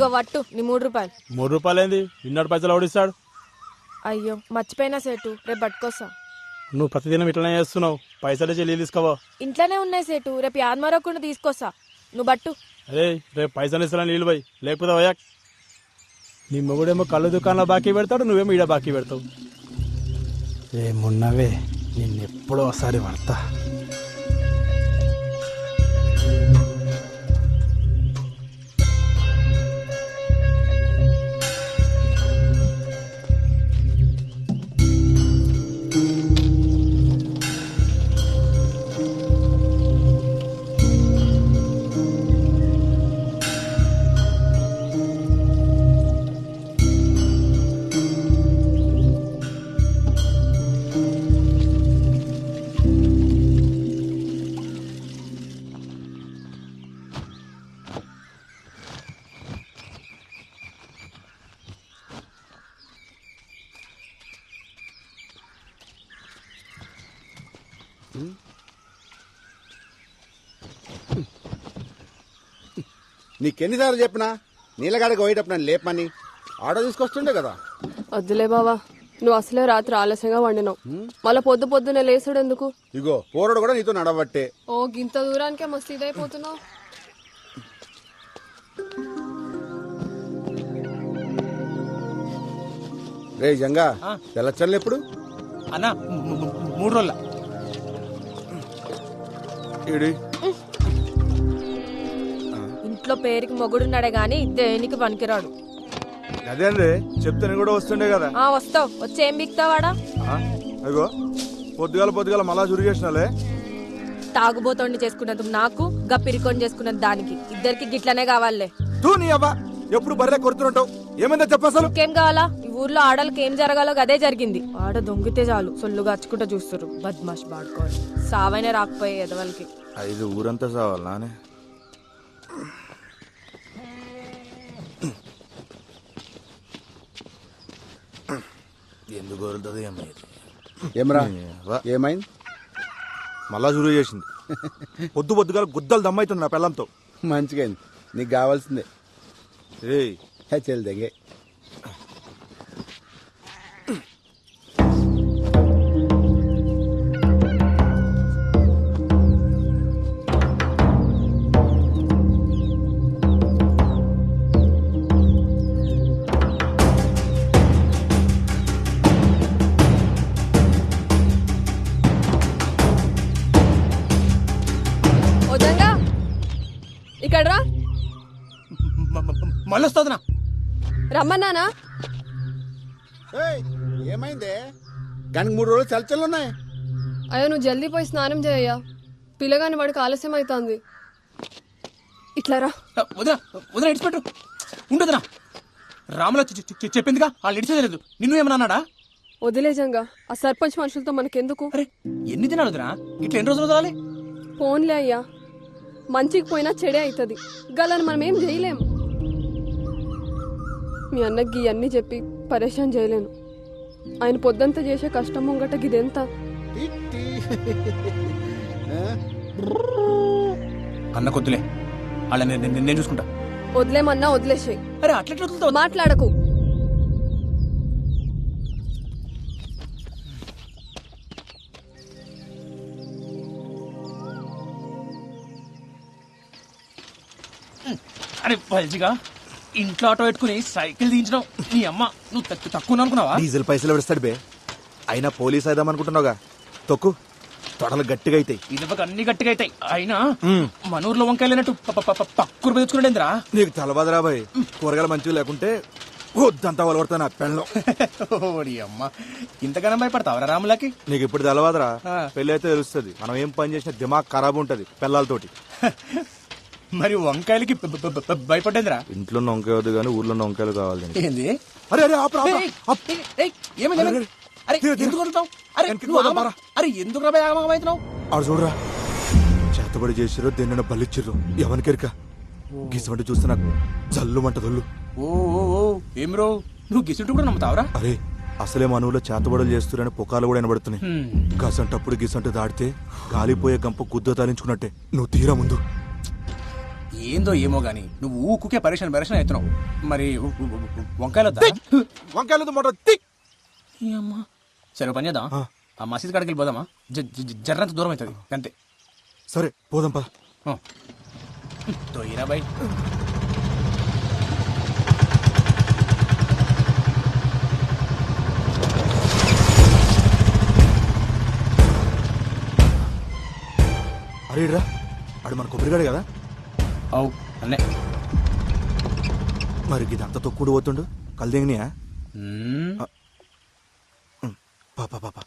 ఇగో వట్టు నీ మూడు రూపాయలు. మూడు రూపాయలు ఏంది ఇన్నడు పైసలు ఓడిస్తాడు అయ్యో మర్చిపోయినా సేటు రేపు పట్టుకొస్తా నువ్వు ప్రతిదినం ఇట్లనే చేస్తున్నావు. పైసలు చెల్లి తీసుకోవా? ఇంట్లోనే ఉన్నాయి సేటు రేపు యాదమరకుండా తీసుకొస్తా. నువ్వు బట్టు. అరే రేపు పైసలు ఇస్తాను నీళ్ళు పోయి లేకపోతే పోయా నీ మొగుడేమో కళ్ళు దుకాణంలో బాకీ పెడతాడు నువ్వేమో ఈడ బాకీ పెడతావు. ఏమున్నవే నిన్నెప్పుడో ఒకసారి పడతా. నీకెన్నిసార్లు చెప్పినా నీళ్ళగాడికి పోయేటప్పుడు నన్ను లేపమని ఆటో తీసుకొస్తుండే కదా. వద్దులే బావా నువ్వు అసలే రాత్రి ఆలస్యంగా వండినావు. మళ్ళీ పొద్దు పొద్దునే లేసుడు ఎందుకు ఇగో పోరడు కూడా నీతో నడవట్టే. ఓ గింత దూరానికే మస్తు ఇదైపోతున్నావు. రే జంగా తెల్లచ్చన్లు ఎప్పుడు? అన్న మూడు రోజుల. ఈడి ఇంట్లో పేరుకి మొగుడున్నాడే గాని దేనికి పనికిరాడు. అదే అండి చెప్తే కూడా వస్తుండే కదా. ఆ వస్తావు. వచ్చి ఏం బిక్తావాడా? అయ్యో పొద్దుగాల పొద్దుగాల మళ్ళా చురిగేసినాలే. తాగుబోతోండి చేసుకున్నందుకు నాకు గప్పిరికొని చేసుకున్నది దానికి. ఇద్దరికి గిట్లనే కావాలే. తూ నీ అవ్వ ఎప్పుడు బర్రె కొడుతుంటావు ఏమైందో చెప్ప అసలు. ఇంకేం కావాలా? ఈ ఊర్లో ఆడలకి ఏం జరగాలో అదే జరిగింది. ఆడ దొంగితే చాలు సొల్లుగా అచ్చుకుంటూ చూస్తారు బద్మాష్ బాడుకోవాలి సావైనా రాకపోయే ఎదవలకి. ఐదు ఊరంతా సావాలి నానే ఎందుకు వదులుతుంది ఏమైంది ఏమరా. ఏమైంది? మళ్ళా చురుగు చేసింది. పొద్దు పొద్దుగాల గుద్దలు దమ్మైతుంది నా పిల్లంతో మంచిగా అయింది. నీకు కావాల్సిందే. ఏయ్. హే ఇక్కడ రా. మళ్ళీ వస్తుందినా రమ్మన్నానా? ఏయ్, ఏమైందే? కానీ మూడు రోజులు చల్లచల్లు ఉన్నాయి. అయ్యో నువ్వు జల్దీ పోయి స్నానం చేయయ్యా. పిల్లగాని వాడికి ఆలస్యం అవుతుంది ఇట్లా రా. వదిన వదిన ఇడిచిపెట్టు. ఉండదునా రాముల చెప్పిందిగా? వాళ్ళు ఇడిచేది నిన్ను ఏమన్నా అన్నాడా? వదిలేజంగా ఆ సర్పంచ్ మనుషులతో మనకెందుకు? అరే ఎన్ని దినాలు వదినా? ఇట్లా ఎన్ని రోజులు వదలాలి? ఫోన్లే అయ్యా. మంచికి పోయినా చెడే అవుతుంది గలని మనం ఏం చేయలేం మీ అన్నకి ఇవన్నీ చెప్పి పరేషాన్ చేయలేను ఆయన పొద్దంతా చేసే కష్టం ముంగట గిదెంత? అన్న కొద్దులే. వాళ్ళ నేను చూసుకుంటా. వదిలేమన్నా వదిలేసాయి. అరే వదులుతావు? మాట్లాడకు. అరే పల్జిగా ఇంట్లో ఆటో పెట్టుకుని సైకిల్ దించడం నీ అమ్మ. నువ్వు తక్కువ తక్కువ అనుకున్నావా? డీజిల్ పైసలు పెడతాడు బే? అయినా పోలీస్ అయిదాం అనుకుంటున్నావుగా? తొక్కు. తొడలు గట్టిగా అవుతాయి ఇదొక అన్ని గట్టిగా అవుతాయి అయినా మన ఊర్లో వంకాయలు అయినట్టు పక్కురు పెంచుకునేంద్రా నీకు తెలవదురా బాయ్ కూరగాయలు మంచిగా లేకుంటే వద్దంతా వలవడతా నా పెళ్ళం ఓడి అమ్మ. ఇంతగానో భయపడతావరా రాములకి? నీకు ఇప్పుడు తెలవదురా. పెళ్ళి అయితే తెలుస్తుంది. మనం ఏం పని చేసినా దిమాగ్ ఖరాబ్ ఉంటది పిల్లలతోటి మరి వంకాయలకి భయపడేంద్రా ఇంట్లో ఉన్న వంకాయ వద్దు కానీ ఊర్లో ఉన్న వంకాయలు కావాలి. ఏంది అరే అరే ఆపు. ఏమైంది అరే? అరే, అరే తీరు, తీరు. ఎందుకు వదులుతావు? అరే వెనక్కి నువ్వు పోదాం, ఆగమా? పరా. అరే ఎందుకు రాబాయ్ ఆగమవుతున్నావు ఆడు చూడరా చేతబడి చేసిరో దేన్న బలిచ్చిర్రు ఎవరికెరిక గీసమంటే చూస్తే నాకు జల్లు మంట దొల్లు ఓ ఓ, ఓ ఏం రో నువ్వు గిసుంటు కూడా నమ్ముతావరా అరే అసలే మనవులో చేతబడులు చేస్తురని పుకాలు కూడా వినబడుతున్నాయి గసంటప్పుడు గిసంటు దాడితే గాలిపోయే గంప గుద్ద తాలించుకున్నట్టే నువ్వు తీరా ముందు ఏందో ఏమో గాని నువ్వు ఊకుకే పరేషన్ పరేషన్ అవుతున్నావు. మరి వంకాయలు ఈ అమ్మా. సరే పని చేద్దాం ఆ. మసీద్ కాడికి జ- జ- జర్రంత దూరం అవుతుంది. అంతే. సరే పోదాం పద. తోయిరా బాయ్. అరే రా ఆడు మన కొబ్బరిగాడు కదా? అవు అన్నే. మరి ఇదంతా తొక్కుడు పోతుండు? కల్దింగినియా. పాపా పాపా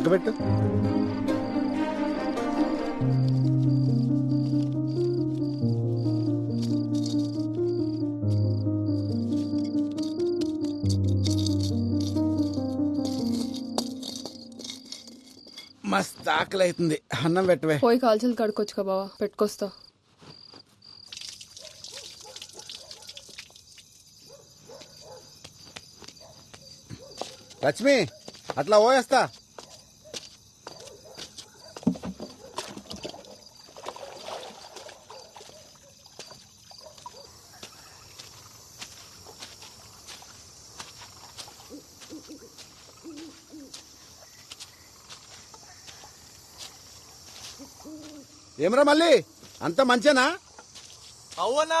లెక్క పెట్టు మస్తు ఆకలి అవుతుంది అన్నం పెట్టవే. పోయి కాల్చలు కడుక్కొచ్చుకో బావా. పెట్టుకొస్తా. లక్ష్మి అట్లా పోయేస్తా ఏమరా మళ్ళీ? అంత మంచేనా? అవునా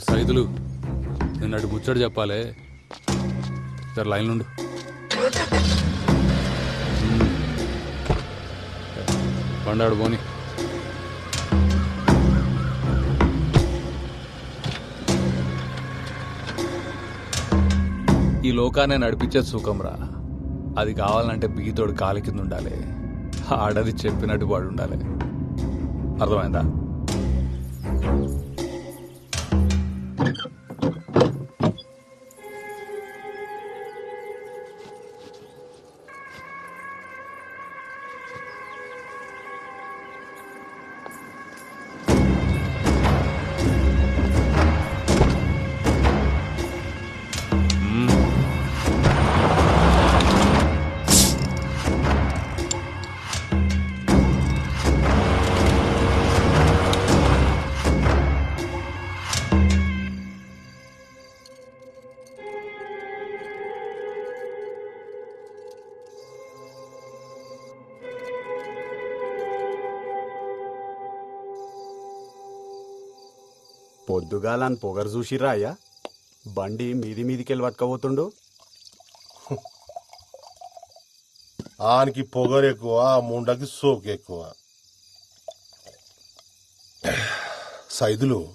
సైదులు. నేను అటు ముచ్చడు చెప్పాలి. సరే లైన్ నుండు పండాడు పోని. ఈ లోకాన్ని నడిపించేది సుఖంరా. అది కావాలంటే బిగితోడు కాలి కింద ఉండాలి. ఆడది చెప్పినట్టు వాడు ఉండాలి. అర్థమైందా? పొద్దుగాలని పొగరు చూసిరా అయ్యా బండి మీది మీదికెళ్ళి పట్టుకపోతుండు? ఆనికి పొగరు ఎక్కువ ఆ ముండకి సోకు ఎక్కువ. సైదులు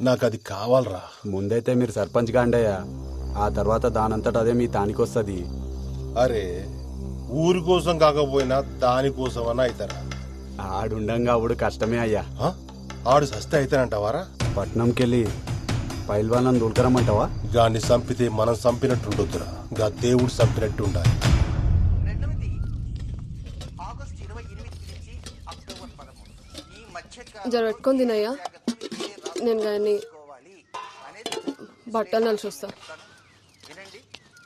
నాకు అది కావాలరా. ముందైతే మీరు సర్పంచ్ గాండయ్యా. ఆ తర్వాత దానంతట అదే మీ తానికొస్తుంది. అరే ఊరి కోసం కాకపోయినా దానికోసం అని అవుతారా ఆడుండంగా అప్పుడు కష్టమే అయ్యా? ఆడు సస్తే అయితేనంటావారా? పట్నంకి వెళ్ళి పైల్వానం దూల్కరమ్మంటావా గాన్ని చంపితే మనం చంపినట్టుండొద్దురా గా దేవుడు చంపినట్టు ఉండాలి జర పెట్టుకొని తినయ్యా. నేను కానీ బట్టలు నలిసి వస్తా. వినండి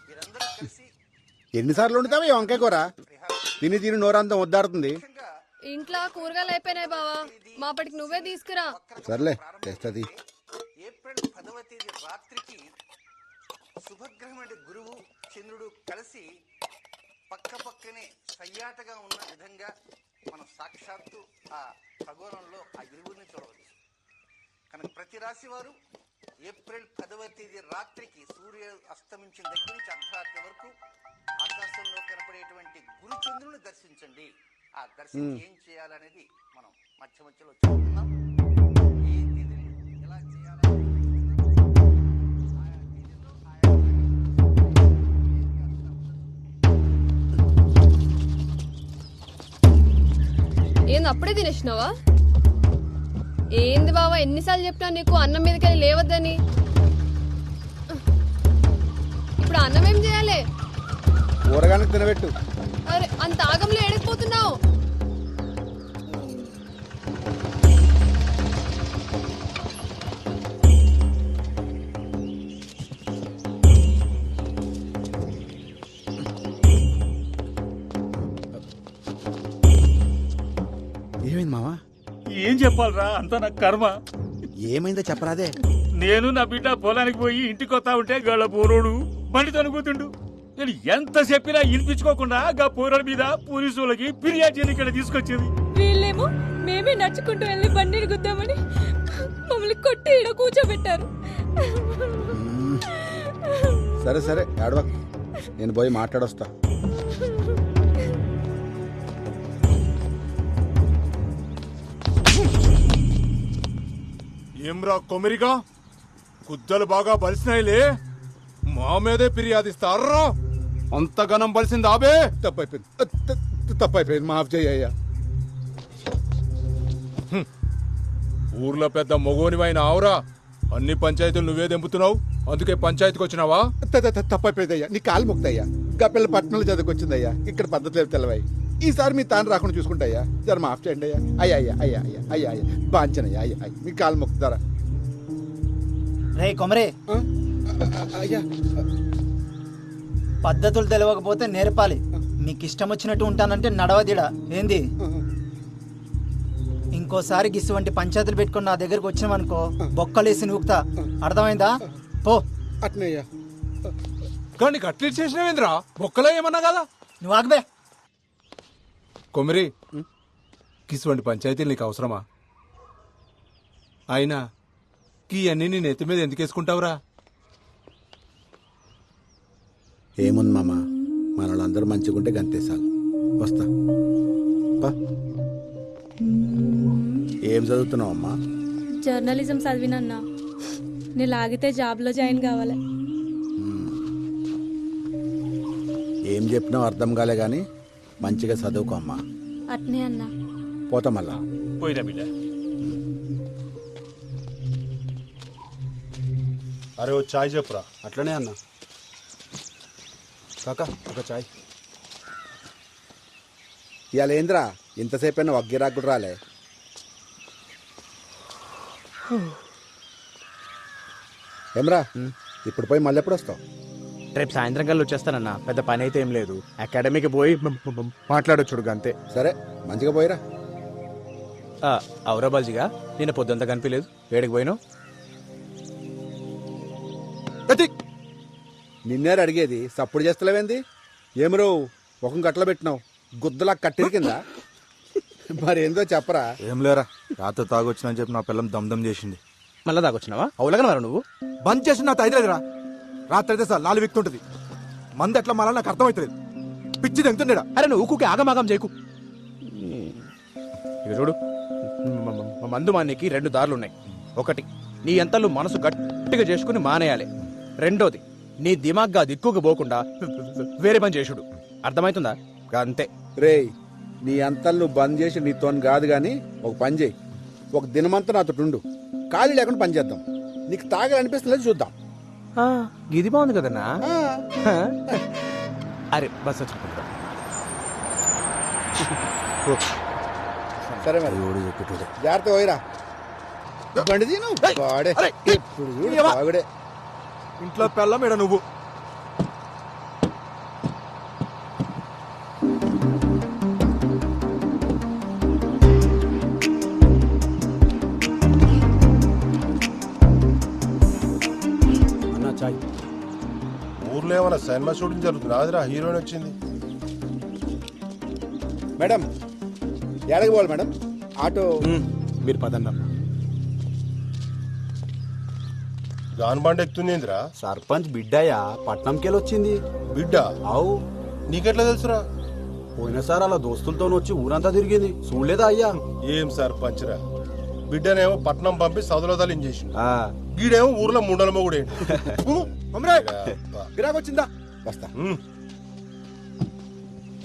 మీరందరూ కలిసి ఎన్నిసార్లు వండుతావా ఈ వంకాయ కూర? తిని తిని నోరంతం వద్దాడుతుంది ఇంట్లో కూరగాయలు అయిపోయినాయి బావా. మాపటికి నువ్వే తీసుకురా. సర్లే తెస్తుంది ఏప్రిల్ పదవ తేదీ రాత్రికి శుభగ్రహం అంటే గురువు చంద్రుడు కలిసి పక్క పక్కనే సయ్యాటగా ఉన్న విధంగా మనం సాక్షాత్తు ఆ ఖగోళంలో ఆ ఇరువురిని చూడవచ్చు. కనుక ప్రతి రాశి వారు ఏప్రిల్ పదవ తేదీ రాత్రికి సూర్య అస్తమించిన దగ్గర నుంచి అర్ధరాత్రి వరకు ఆకాశంలో కనపడేటువంటి గురు చంద్రుని దర్శించండి. ఆ దర్శనం ఏం చేయాలనేది మనం మధ్య మధ్యలో చూస్తున్నాం ఎలా ఏంది అప్పుడే తినేసినావా? ఏంది బావా ఎన్నిసార్లు చెప్పినా నీకు అన్నం మీదకెళ్ళి లేవద్దని? ఇప్పుడు అన్నం ఏం చేయాలి? కూరగానికి తినబెట్టు. అరే అంత ఆగంలో ఎడకపోతున్నావు ఏమైంది మావా? ఏం చెప్పాలరా? అంత నా కర్మ. ఏమైందో చెప్పరాదే. నేను నా బిడ్డ పొలానికి పోయి ఇంటికి వస్తా ఉంటే గళ్ళ పోరోడు. బండి తనుకుతుండు నేను ఎంత చెప్పినా వినిపించుకోకుండా గా పోరాడు మీద పోలీసు వాళ్ళకి ఫిర్యాదు చేయని ఇక్కడ తీసుకొచ్చింది. వీళ్ళేమో మేమే నడుచుకుంటూ వెళ్ళి బండిని గుద్దామని మమ్మల్ని కొట్టి ఈడ కూర్చోబెట్టారు. సరే సరే ఏడవక్ నేను పోయి మాట్లాడొస్తా. ఏమ్రా కొమిరిగా? కుద్దలు బాగా బలిసినాయిలే. మా మీదే ఫిర్యాదిస్తారా అంతగనం బలిసింది ఆబే. తప్పైపోయింది. తప్పైపోయింది మాఫ్ చేయ్యా ఊర్లో పెద్ద మొగోనివైన ఆవురా. అన్ని పంచాయతీలు నువ్వే దెంపుతున్నావు అందుకే పంచాయతీకి వచ్చినావా? తప్పైపోయిందయ్యా. నీ కాలు ముక్తయ్యా గప్పిల్ల పట్టణంలో చదువుకొచ్చిందయ్యా. ఇక్కడ పద్ధతి లేదు తెలవాయి? ఈసారి మీ తాను రాకుండా చూసుకుంటాయ్యా. జర మాఫ్ చేయండి అయ్యా. అయ్యా అయ్యా అయ్యా అయ్యా అయ్యా అయ్యా. బాంచనయ్యా అయ్యా అయ్యా. మీ కాలు ముక్తారా రే కొమరే. అయ్యా. పద్ధతులు తెలియకపోతే నేర్పాలి. మీకు ఇష్టం వచ్చినట్టు ఉంటానంటే నడవదిడా. ఏంది? ఇంకోసారి గిసువంటి పంచాయతీలు పెట్టుకుని నా దగ్గరకు వచ్చినామనుకో బొక్కలేసి నూకుతా. అర్థమైందా? పో. అట్నయ్యా కానీ కట్లీ చేసినవేంద్రా? బొక్కలో ఏమన్నా కదా? నువ్వు ఆగబే. కొమిరి కిసువంటి పంచాయతీలు నీకు అవసరమా? అయినా కీ అన్ని నీ నెత్తి మీద ఎందుకు ఏముంది మామ? మన వాళ్ళందరూ మంచిగుంటే గంతేసాలు వస్తా. పా. ఏం చదువుతున్నావు అమ్మా? జర్నలిజం చదివినన్నా. నేను లాగితే జాబ్లో జాయిన్ కావాలి. ఏం చెప్పినావు అర్థం కాలే గాని మంచిగా చదువుకో అమ్మా. అట్నే అన్నా. పోతా మళ్ళా. పోయినా బిడ్డ. అరే ఓ చాయ్ చెప్పురా. అట్లనే అన్న. కాకా ఒక చాయ్. ఇవాళ ఏంద్రా? ఇంతసేపు అయినా వగ్గిరాకుడు రాలే. ఏమ్రా? ఇప్పుడు పోయి మళ్ళీ ఎప్పుడు వస్తావు రేపు సాయంత్రం కల్లా వచ్చేస్తానన్న. పెద్ద పని అయితే ఏం లేదు. అకాడమీకి పోయి మాట్లాడొచ్చుడు అంతే సరే మంచిగా పోయిరా. అవురా బాజీగా నిన్న పొద్దుంతా కనిపించలేదు ఏడికి పోయినావు? నిన్నేరు అడిగేది సప్పుడు చేస్తలేవేంది? ఏమరో ముఖం గట్ల పెట్టినావు గుద్దలా కట్టిరికిందా మరేందో చెప్పరా. ఏం లేరా రాత్రి తాగొచ్చినని చెప్పి నా పిల్లం దమ్దం చేసింది. మళ్ళా దాకొచ్చినావా అవులగా మరి నువ్వు? బంద్ చేసి నా తైలేదురా రాత్రి అయితే సార్ నాలుగు వ్యక్తి మంది ఎట్లా మాలా నాకు అర్థమవుతుంది పిచ్చి తెంగుతుండేడా అరే నువ్వు ఊకుకి ఆగమాగం చేయకు. ఇక చూడు మ- మ- మ- మందు మానేకి రెండు దారులు ఉన్నాయి ఒకటి నీ ఎంతలు మనసు గట్టిగా చేసుకుని మానేయాలి. రెండోది నీ దిమాగ్గా దిక్కుకు పోకుండా వేరే పని చేసుడు అర్థమవుతుందా అంతే. రేయ్ నీ అంతలు నువ్వు బంద్ చేసి నీతోని కాదు గాని ఒక పని చేయి. ఒక దినమంతా నాతో ఉండు. ఖాళీ లేకుండా పని చేద్దాం. నీకు తాగాలనిపిస్తుంది చూద్దాం. ఆ, ఇది బాగుంది కదన్నా? అరే బస్ వచ్చి సరే మరి. జాగ్రత్త పోయిరా. బండి తీను. వాడే. ఇప్పుడు చూడు ఇంట్లో పెళ్ళం ఇడ నువ్వు. అన్నా చాయ్. ఊర్లో ఏమైనా సినిమా షూటింగ్ జరుగుతుంది? ఆదిరా హీరోయిన్ వచ్చింది. మేడం ఎడకి పోవాలి మేడం? ఆటో. మీరు పదన్నా గాన్ బండి ఎక్కుతుంది ఏందిరా సర్పంచ్ బిడ్డయ్యా పట్నంకెళ్ళి వచ్చింది బిడ్డ? అవు. నీకెట్లా తెలుసురా? పోయినసారి అలా దోస్తులతో వచ్చి ఊరంతా తిరిగింది. చూడలేదా అయ్యా? ఏం సర్పంచ్రా? బిడ్డనేమో పట్నం పంపి సదులదాలు చేసిండు ఆ, గీడేమో ఊర్లో ముండల మొగుడు వచ్చిందా వస్తా.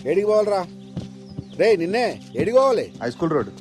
ఏడికి పోవాలరా? రే నిన్నే ఏడికి పోవాలి? High school road.